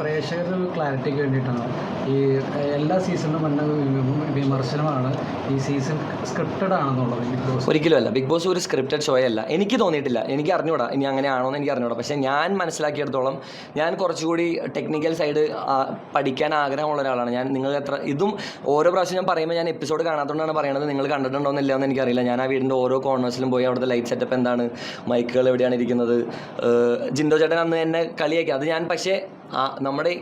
പ്രേക്ഷകരുടെ ഒരു ക്ലാരിറ്റിക്ക് വേണ്ടിയിട്ടാണ്. ഈ എല്ലാ സീസണിലും വന്ന വിമർശനമാണ് ഈ സീസൺ സ്ക്രിപ്റ്റഡ് ആണെന്നുള്ളത്. ബിഗ് ബോസ് ഒരിക്കലും അല്ല. ബിഗ് ബോസ് ഒരു സ്ക്രിപ്റ്റഡ് ഷോ അല്ല. എനിക്ക് തോന്നിയിട്ടില്ല. എനിക്ക് അറിഞ്ഞൂടാ. ഇനി അങ്ങനെ ആണോ എന്ന് എനിക്ക് അറിഞ്ഞൂടാ. പക്ഷേ ഞാൻ മനസ്സിലാക്കിയെടുത്തോളം ഞാൻ കുറച്ചുകൂടി ടെക്നിക്കൽ സൈഡ് പഠിക്കാൻ ആഗ്രഹമുള്ള ഒരാളാണ്. ഞാൻ നിങ്ങൾ എത്ര ഇതും ഓരോ പ്രാവശ്യം ഞാൻ പറയുമ്പോൾ ഞാൻ എപ്പിസോഡ് കാണാത്തതുകൊണ്ടാണ് പറയുന്നത് നിങ്ങൾ കണ്ടിട്ടുണ്ടോ എന്നില്ല എന്ന് എനിക്കറിയില്ല. ഞാൻ ആ വീടിന്റെ ഓരോ കോർണേഴ്സിലും പോയി അവിടുത്തെ ലൈറ്റ് സെറ്റപ്പ് എന്താണ്? മൈക്കുകൾ എവിടെയാണ് ഇരിക്കുന്നത്? ജിൻഡോ ചേട്ടൻ അന്ന് എന്നെ കളിയാക്കി. അത് ഞാൻ പക്ഷേ നമ്മുടെ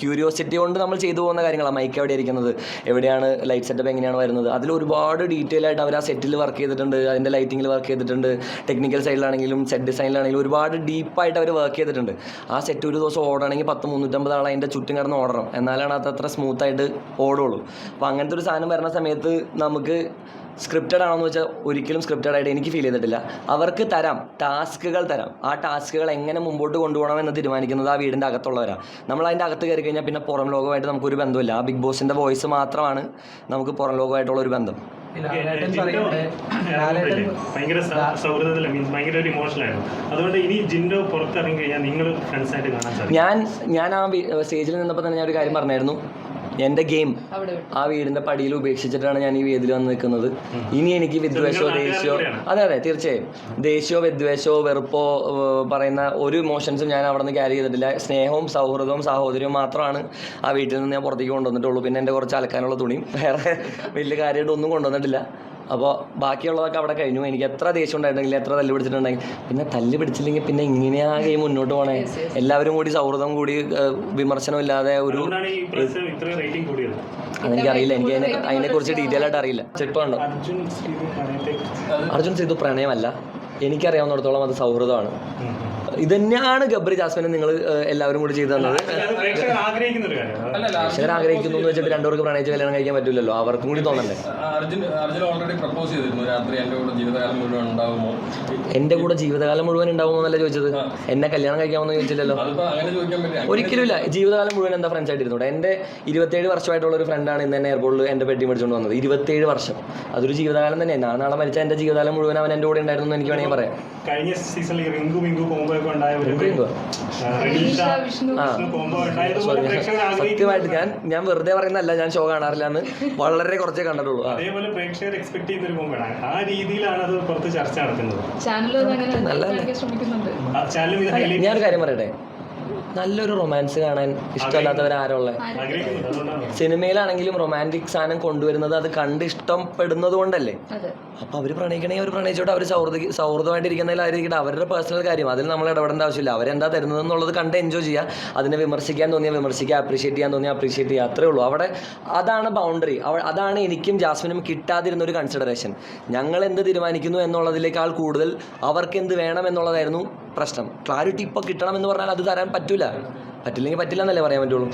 ക്യൂരിയോസിറ്റി കൊണ്ട് നമ്മൾ ചെയ്തു പോകുന്ന കാര്യങ്ങളാണ് മൈക്ക് എവിടെ ഇരിക്കുന്നത്? എവിടെയാണ് ലൈറ്റ് സെറ്റപ്പ് എങ്ങനെയാണ് വരുന്നത്? അതിൽ ഒരുപാട് ഡീറ്റെയിൽ ആയിട്ട് അവർ ആ സെറ്റിൽ വർക്ക് ചെയ്തിട്ടുണ്ട്. അതിന്റെ ലൈറ്റിങ്ങിൽ വർക്ക് ചെയ്തിട്ടുണ്ട്. ടെക്നിക്കൽ സൈഡിലാണെങ്കിലും സെറ്റ് ഡിസൈനിലാണെങ്കിലും ഒരുപാട് ഡീപ്പായിട്ട് അവർ വർക്ക് ചെയ്തിട്ടുണ്ട്. ആ സെറ്റ് ഒരു ദിവസം ഓടണമെങ്കിൽ പത്ത് മുന്നൂറ്റമ്പത് ആൾ അതിന്റെ ചുറ്റും കിടന്ന് ഓടണം. എന്നാലാണ് അത് അത്ര സ്മൂത്തായിട്ട് ഓടുള്ളൂ. അപ്പോൾ അങ്ങനത്തെ ഒരു സാധനം വരുന്ന സമയത്ത് നമുക്ക് സ്ക്രിപ്റ്റഡ് ആണോ എന്ന് വെച്ചാൽ ഒരിക്കലും സ്ക്രിപ്റ്റഡ് ആയിട്ട് എനിക്ക് ഫീൽ ചെയ്തിട്ടില്ല. അവർക്ക് തരാം. ടാസ്കുകൾ തരാം. ആ ടാസ്കുകൾ എങ്ങനെ മുമ്പോട്ട് കൊണ്ടുപോകണം എന്ന് തീരുമാനിക്കുന്നത് ആ വീടിന്റെ അകത്തുള്ളവരാണ് നമ്മൾ അതിന്റെ അകത്ത് കയറി കഴിഞ്ഞാൽ പിന്നെ പുറം ലോകമായിട്ട് നമുക്കൊരു ബന്ധമില്ല ആ ബിഗ് ബോസിന്റെ വോയിസ് മാത്രമാണ് നമുക്ക് പുറം ലോകമായിട്ടുള്ള ഒരു ബന്ധം. ഭയങ്കര സ- സൗഹൃദത്തിൽ മീൻസ് ഭയങ്കര ഒരു അതുകൊണ്ട് ഇനി ജിൻഡോ പുറത്തിറങ്ങി കഴിഞ്ഞാൽ നിങ്ങൾ കാണാൻ സാധിക്കും. ഞാൻ ഞാൻ ആ സ്റ്റേജിൽ നിന്നപ്പോൾ തന്നെ ഞാൻ ഒരു കാര്യം പറഞ്ഞായിരുന്നു. എന്റെ ഗെയിം ആ വീടിന്റെ പടിയിൽ ഉപേക്ഷിച്ചിട്ടാണ് ഞാൻ ഈ വേദിയിൽ വന്ന് നിൽക്കുന്നത്. ഇനി എനിക്ക് വിദ്വേഷോ ദേഷ്യമോ. അതെ അതെ തീർച്ചയായും. ദേഷ്യമോ വിദ്വേഷോ വെറുപ്പോ പറയുന്ന ഒരു ഇമോഷൻസും ഞാൻ അവിടെ നിന്ന് ക്യാരി ചെയ്തിട്ടില്ല. സ്നേഹവും സൗഹൃദവും സഹോദര്യവും മാത്രമാണ് ആ വീട്ടിൽ നിന്ന് ഞാൻ പുറത്തേക്ക് കൊണ്ടുവന്നിട്ടുള്ളൂ. പിന്നെ എന്റെ കുറച്ച് അലക്കാനുള്ള തുണിയും വേറെ വലിയ കാര്യമായിട്ട് ഒന്നും കൊണ്ടുവന്നിട്ടില്ല. അപ്പോൾ ബാക്കിയുള്ളതൊക്കെ അവിടെ കഴിഞ്ഞു. എനിക്ക് എത്ര ദേഷ്യം ഉണ്ടായിട്ടുണ്ടെങ്കിൽ എത്ര തല്ല് പിടിച്ചിട്ടുണ്ടെങ്കിൽ പിന്നെ തല്ല് പിടിച്ചില്ലെങ്കിൽ പിന്നെ ഇങ്ങനെയാ ഗെയിം മുന്നോട്ട് പോകണേ എല്ലാവരും കൂടി സൗഹൃദം കൂടി വിമർശനമില്ലാതെ ഒരു അതെനിക്കറിയില്ല. എനിക്ക് അതിനെ അതിനെക്കുറിച്ച് ഡീറ്റെയിൽ ആയിട്ട് അറിയില്ല. ചെപ്പ് ഉണ്ടോ അർജുൻ സിദ്ധു പ്രണയമല്ല. എനിക്കറിയാവുന്നിടത്തോളം അത് സൗഹൃദമാണ്. ഇത് തന്നെയാണ് ഗബ്രി ജാസ്മിനെ നിങ്ങൾ എല്ലാവരും കൂടി ചെയ്തു തന്നത്. പ്രേക്ഷകർ ആഗ്രഹിക്കുന്ന എന്ന് വെച്ചിട്ട് രണ്ടുപേർക്ക് പ്രണയിച്ച് കല്യാണം കഴിക്കാൻ പറ്റില്ലല്ലോ. അവർക്കും കൂടി തോന്നണ്ടേ? അർജുൻ അർജുൻ ഓൾറെഡി പ്രപ്പോസ് ചെയ്തിരുന്നു. രാത്രി എന്റെ കൂടെ ജീവിതകാലം മുഴുവൻ ഉണ്ടാകുമോ എന്റെ കൂടെ ജീവിതകാലം മുഴുവൻ ഉണ്ടാവുമോ എന്നല്ല ചോദിച്ചത്? എന്നെ കല്യാണം കഴിക്കാമെന്ന് ചോദിച്ചില്ലല്ലോ. ഒരിക്കലും ഇല്ല ജീവിതകാലം മുഴുവൻ എന്താ ഫ്രണ്ട്സ് ആയിട്ടിരുന്നു എന്റെ ഇരുപത്തേഴ് വർഷമായിട്ടുള്ള ഒരു ഫ്രണ്ടാണ് ഇന്ന് എന്നെ എയർപോർട്ടിൽ എന്റെ പെട്ടി മേടിച്ചുകൊണ്ട് വന്നത്. ഇരുപത്തേഴ് വർഷം. അതൊരു ജീവിതകാലം തന്നെ ഞാൻ നാളെ മരിച്ച എന്റെ ജീവിതകാലം മുഴുവൻ അവൻ എന്റെ കൂടെ ഉണ്ടായിരുന്നു എന്ന് എനിക്ക് വേണമെങ്കിൽ പറയാം. കഴിഞ്ഞ സീസണിൽ റിങ്കു കോംബോ സത്യമായിട്ട് ഞാൻ ഞാൻ വെറുതെ പറയുന്നതല്ല ഞാൻ ഷോ കാണാറില്ല എന്ന് വളരെ കുറച്ചേ കണ്ടിട്ടുള്ളൂ. അതേപോലെ പ്രേക്ഷകർ എക്സ്പെക്ട് ചെയ്യുന്ന ഒരു ആ രീതിയിലാണ് അത് പുറത്ത് ചർച്ച നടക്കുന്നത്. ഹൈലൈറ്റ് ഞാനൊരു കാര്യം പറയട്ടെ? നല്ലൊരു റൊമാൻസ് കാണാൻ ഇഷ്ടമല്ലാത്തവരാരുള്ളത് ആഗ്രഹിക്കുന്നുണ്ട് സിനിമയിലാണെങ്കിലും റൊമാന്റിക് സാധനം കൊണ്ടുവരുന്നത് അത് കണ്ട് ഇഷ്ടപ്പെടുന്നത് കൊണ്ടല്ലേ? അപ്പൊ അവർ പ്രണയിക്കണമെങ്കിൽ അവർ പ്രണയിച്ചോട്ടെ അവർ സൗഹൃദ സൗഹൃദമായിട്ടിരിക്കുന്നതിൽ ആയിരിക്കട്ടെ അവരുടെ പേഴ്സണൽ കാര്യം. അതിൽ നമ്മൾ ഇടപെടേണ്ട ആവശ്യമില്ല. അവരെന്താ തരുന്നത് എന്നുള്ളത് കണ്ട് എൻജോയ് ചെയ്യുക അതിനെ വിമർശിക്കാൻ തോന്നിയാൽ വിമർശിക്കുക അപ്രീഷിയേറ്റ് ചെയ്യാൻ തോന്നിയാൽ അപ്രീഷിയേറ്റ് ചെയ്യുക അത്രേ ഉള്ളൂ. അവിടെ അതാണ് ബൗണ്ടറി അതാണ് എനിക്കും ജാസ്മിനും കിട്ടാതിരുന്ന ഒരു കൺസിഡറേഷൻ ഞങ്ങൾ എന്ത് തീരുമാനിക്കുന്നു എന്നുള്ളതിലേക്കാൾ കൂടുതൽ അവർക്ക് എന്ത് വേണം എന്നുള്ളതായിരുന്നു പ്രശ്നം. ക്ലാരിറ്റി ഇപ്പോൾ കിട്ടണം എന്ന് പറഞ്ഞാൽ അത് തരാൻ പറ്റില്ല പറ്റില്ലെങ്കിൽ പറ്റില്ല എന്നല്ലേ പറയാൻ പറ്റുള്ളൂ.